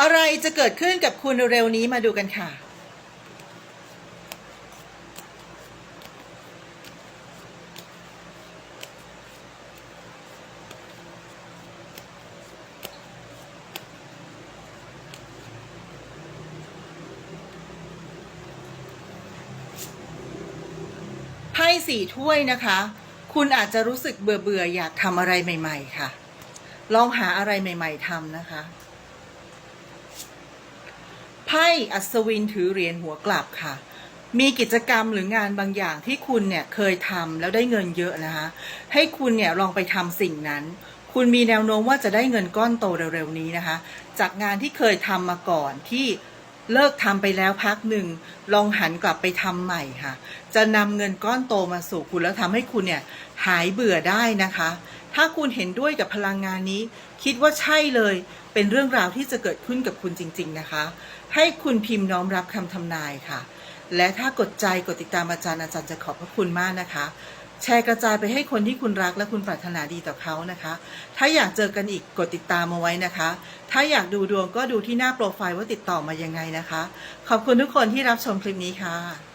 อะไรจะเกิดขึ้นกับคุณเร็วนี้มาดูกันค่ะ ไพ่สี่ถ้วยนะคะ คุณอาจจะรู้สึกเบื่อเบื่ออยากทำอะไรใหม่ ๆ ค่ะ ลองหาอะไรใหม่ ๆทำนะคะ พ่อัศวินถือเหรียญหัวกลับค่ะ มีกิจกรรมหรืองานบางอย่างที่คุณเนี่ยเคยทำแล้วได้เงินเยอะนะคะ ให้คุณเนี่ยลองไปทำสิ่งนั้น คุณมีแนวโน้มว่าจะได้เงินก้อนโตเร็วๆนี้นะคะ จากงานที่เคยทำมาก่อนที่เลิกทำไปแล้วพักหนึ่ง ลองหันกลับไปทำใหม่ค่ะ จะนำเงินก้อนโตมาสู่คุณแล้วทำให้คุณเนี่ยหายเบื่อได้นะคะ ถ้าคุณเห็นด้วยกับพลังงานนี้ คิดว่าใช่เลย เป็นเรื่องราวที่จะเกิดขึ้นกับคุณจริง ๆ นะคะ ให้คุณพิมพ์น้อมรับคำทำนายค่ะ และถ้ากดใจกดติดตามอาจารย์อาจารย์จะขอบพระคุณมากนะคะ แชร์กระจายไปให้คนที่คุณรักและคุณปรารถนาดีต่อเขานะคะ ถ้าอยากเจอกันอีกกดติดตามมาไว้นะคะ ถ้าอยากดูดวงก็ดูที่หน้าโปรไฟล์ว่าติดต่อมายังไงนะคะ ขอบคุณทุกคนที่รับชมคลิปนี้ค่ะ